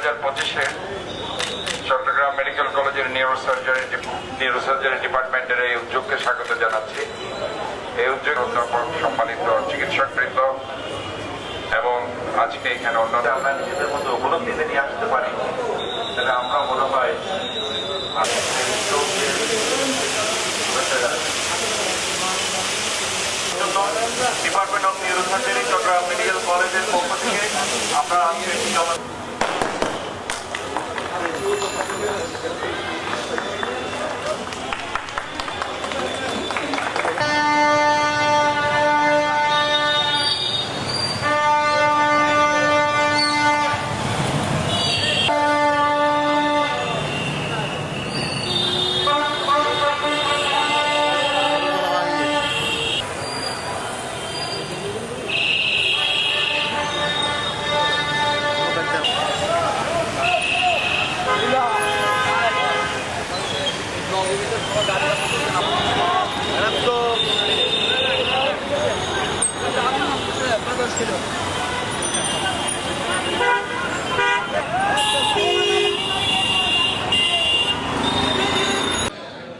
হাজার পঁচিশে চট্টগ্রাম মেডিকেল কলেজের নিউরোসার্জারি নিউরোসার্জারি ডিপার্টমেন্টের এই উদ্যোগকে স্বাগত জানাচ্ছি। এই উদ্যোগ অধ্যাপক, সম্মানিত চিকিৎসকবৃন্দ এবং আজকে এখানে অন্য আমরা নিজেদের মধ্যে উপলব্ধিতে নিয়ে আসতে পারি, তাহলে আমরা মনে হয় department of neurosurgery Chattogram medical কলেজের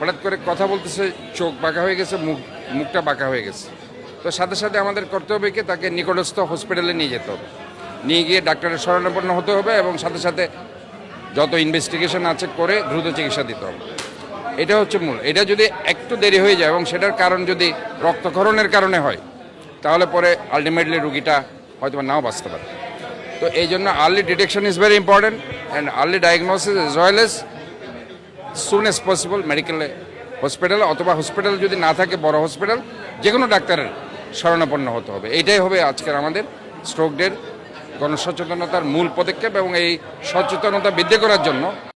হঠাৎ করে কথা বলতেছে, চোখ বাঁকা হয়ে গেছে, মুখ মুখটা বাঁকা হয়ে গেছে। তো সাথে সাথে আমাদের কর্তব্যকে তাকে নিকটস্থ হসপিটালে নিয়ে যেতে হবে। নিয়ে গিয়ে ডাক্তারের শরণাপন্ন হতে হবে এবং সাথে সাথে যত ইনভেস্টিগেশন আছে করে দ্রুত চিকিৎসা দিতে হবে। এটা হচ্ছে মূল। এটা যদি একটু দেরি হয়ে যায় এবং সেটার কারণ যদি রক্তক্ষরণের কারণে হয়, তাহলে পরে আলটিমেটলি রুগীটা হয়তো নাও বাঁচতে পারে। তো এই জন্য early detection is very important and early diagnosis as well as soon as possible মেডিকেলে হসপিটালে অথবা হসপিটাল যদি না থাকে, বড় হসপিটাল যে কোনো ডাক্তারের শরণাপন্ন হতে হবে। এইটাই হবে আজকের আমাদের স্ট্রোক ডের গণসচেতনতার মূল পদক্ষেপ এবং এই সচেতনতা বৃদ্ধি করার জন্য